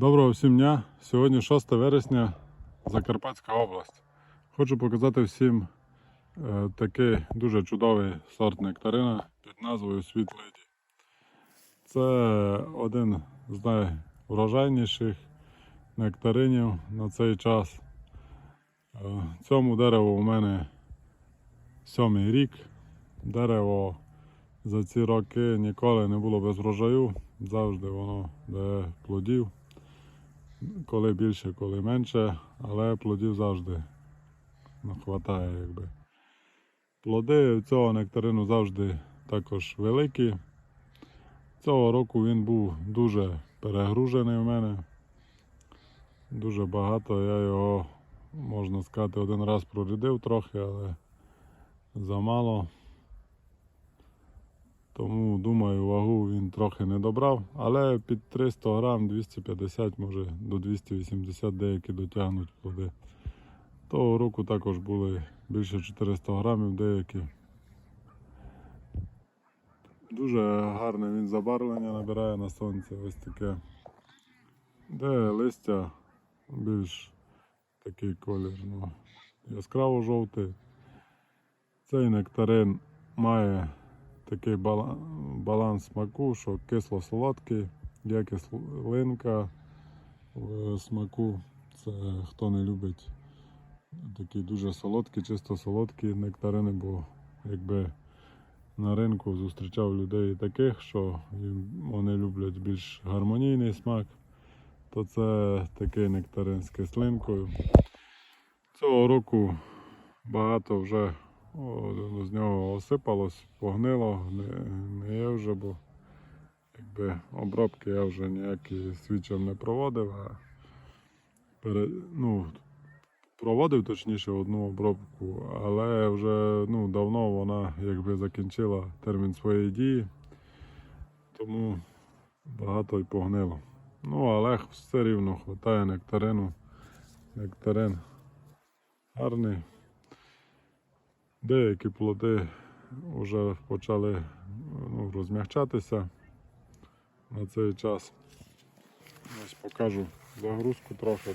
Доброго всім дня! Сьогодні 6 вересня, Закарпатська область. Хочу показати всім е, такий дуже чудовий сорт нектарина під назвою Світ Леді. Це один з найврожайніших нектаринів на цей час. Е, Цьому дереву у мене сьомий рік. Дерево за ці роки ніколи не було без врожаю. Завжди воно дає плодів коли більше, коли менше, але плодів завжди ну, хватає, якби. Плоди цього нектарину завжди також великі. Цього року він був дуже перегружений в мене. Дуже багато. Я його, можна сказати, один раз прорядив трохи, але замало. Тому думаю, вагу він трохи не добрав, але під 300 грам, 250, може до 280 деякі дотягнуть плоди. Того року також були більше 400 грамів деякі. Дуже гарне він забарвлення набирає на сонці, ось таке. Де листя більш такий колір, ну, яскраво жовтий. Цей нектарин має такий баланс смаку, що кисло-солодкий, є кислинка в смаку. Це хто не любить такі дуже солодкі, чисто солодкі нектарини, бо якби на ринку зустрічав людей таких, що вони люблять більш гармонійний смак, то це такий нектарин з кислинкою. Цього року багато вже о, з нього осипалось, погнило, не, не є вже, бо якби обробки я вже ніякі свідчив не проводив, а пере, ну, проводив точніше одну обробку, але вже ну, давно вона якби закінчила термін своєї дії, тому багато й погнило. Ну, але все рівно вистачає нектарину. Нектарин гарний. Деякі плоди вже почали ну, розмягчатися на цей час. Ось покажу загрузку трохи.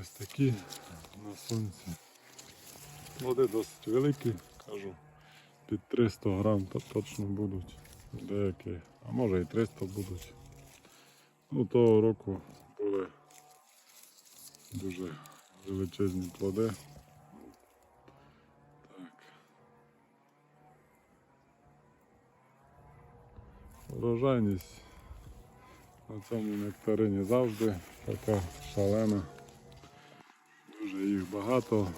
Ось такі на сонці. Плоди досить великі, кажу, під 300 грам то точно будуть. Деякі, а може і 300 будуть. Ну, того року дуже величезні плоди. Так. Врожайність на цьому нектарині завжди така шалена. Дуже їх багато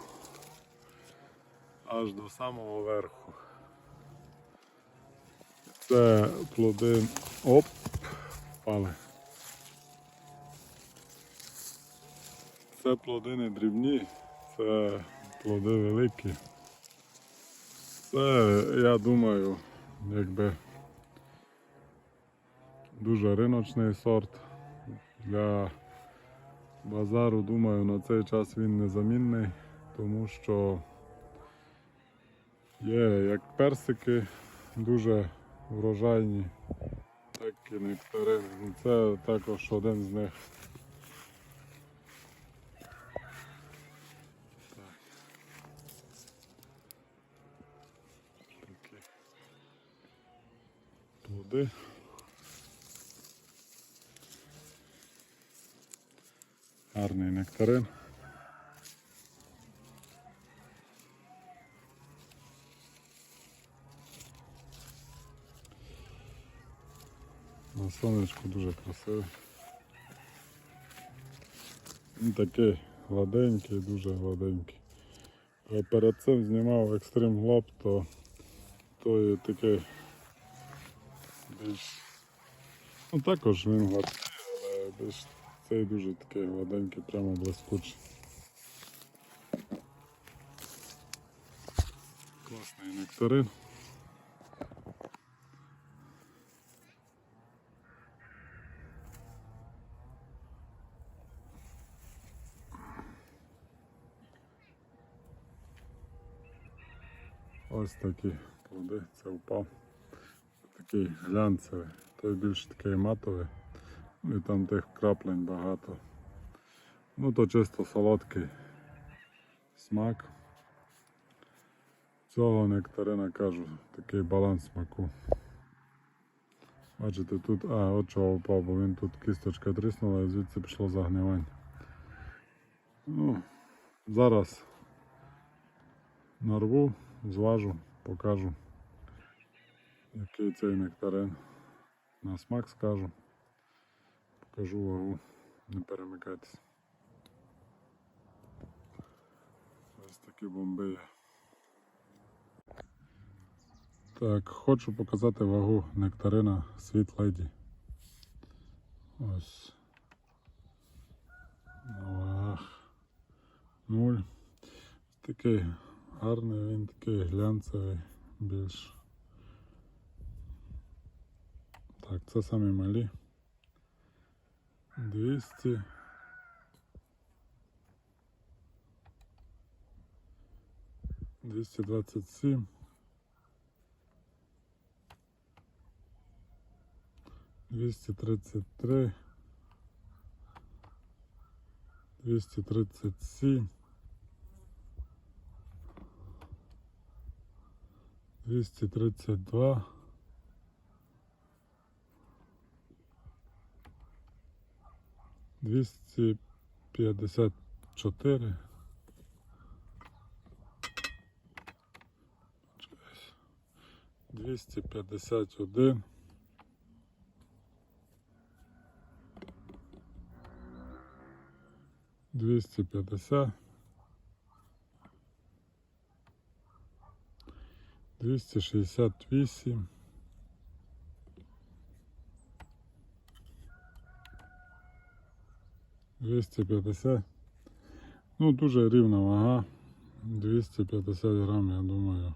аж до самого верху. Це плоди оп, впали. Це плоди не дрібні, це плоди великі. Це, я думаю, якби дуже риночний сорт. Для базару, думаю, на цей час він незамінний, тому що є як персики дуже врожайні, так і нектарини. Це також один з них. такі плоди. Гарний нектарин. На сонечку дуже красивий. Він такий гладенький, дуже гладенький. Перед цим знімав екстрим глоб, то той такий більш. Ну також він гладкий, але більш цей дуже такий гладенький, прямо блискучий. Класний нектарин. Ось такі плоди, це впав. Такий глянцевий, той більш такий матовий. І там тих краплень багато. Ну то чисто солодкий смак. Цього нектарина кажу, такий баланс смаку. Бачите, тут, а, от чого впав, бо він тут кісточка тріснула і звідси пішло загнивання. Ну, зараз нарву, зважу, покажу, який цей нектарин. На смак скажу. Покажу вагу, не перемикайтесь. Ось такі бомби є. Так, хочу показати вагу нектарина Sweet Lady. Ось. На вагах. Нуль. Такий гарний, він такий глянцевий більш. Так, це самі малі. 200. Двісті двадцять сім. Двісті тридцять три. Двісті тридцять сім. Двісті тридцять два. Двісті п'ятдесят чотири. Двісті п'ятдесят один. Двісті п'ятдесят. Двісті шістдесят вісім. Двісті п'ятдесят. Ну, дуже рівна вага. 250 грам, я думаю.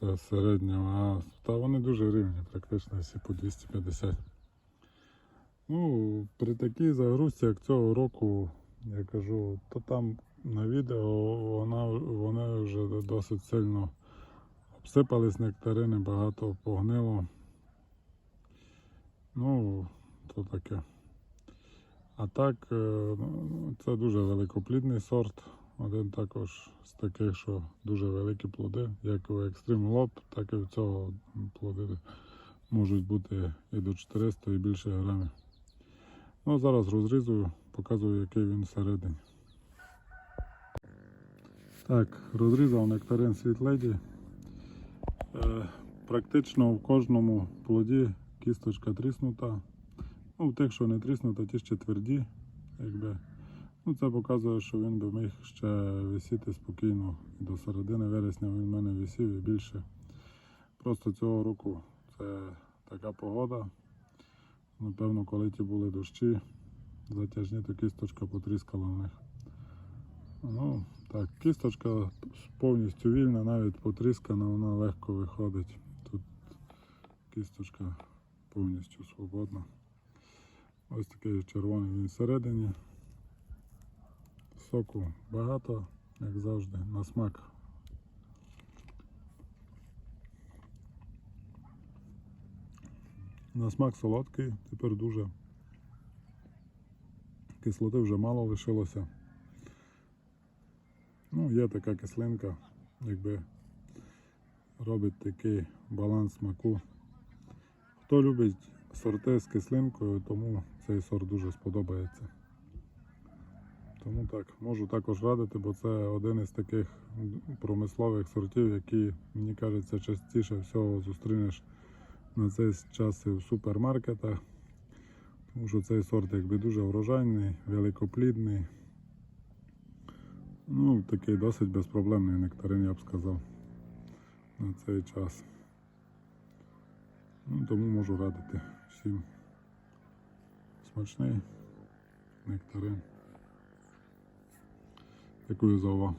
Це середня вага. Та вони дуже рівні, практично всі по 250. Ну, при такій загрузці, як цього року, я кажу, то там на відео вона, вони вже досить сильно обсипались нектарини, багато погнило. Ну, то таке. А так, е, ну, це дуже великоплідний сорт. Один також з таких, що дуже великі плоди, як у Extreme Lob, так і в цього плоди можуть бути і до 400 і більше грамів. Ну, зараз розрізую, показую, який він всередині. Так, розрізав нектарин. Е, практично в кожному плоді кісточка тріснута. Ну, тих, що не тріснута, ті ще тверді. Якби. Ну, це показує, що він би міг ще висіти спокійно. До середини вересня він в мене висів і більше. Просто цього року це така погода. Напевно, коли ті були дощі, затяжні, то кісточка потріскала в них. Ну, так, кісточка повністю вільна, навіть потріскана, вона легко виходить. Тут кісточка повністю свободна. Ось такий червоний він всередині. Соку багато, як завжди, на смак. На смак солодкий, тепер дуже. Кислоти вже мало лишилося. Ну, є така кислинка, якби робить такий баланс смаку. Хто любить сорти з кислинкою, тому цей сорт дуже сподобається. Тому так, можу також радити, бо це один із таких промислових сортів, які, мені кажеться, частіше всього зустрінеш на цей час і в супермаркетах. Тому що цей сорт якби дуже врожайний, великоплідний. Ну, такий досить безпроблемний нектарин, я б сказав, на цей час. Ну, тому можу радити всім. Смачний нектарин. Дякую за увагу.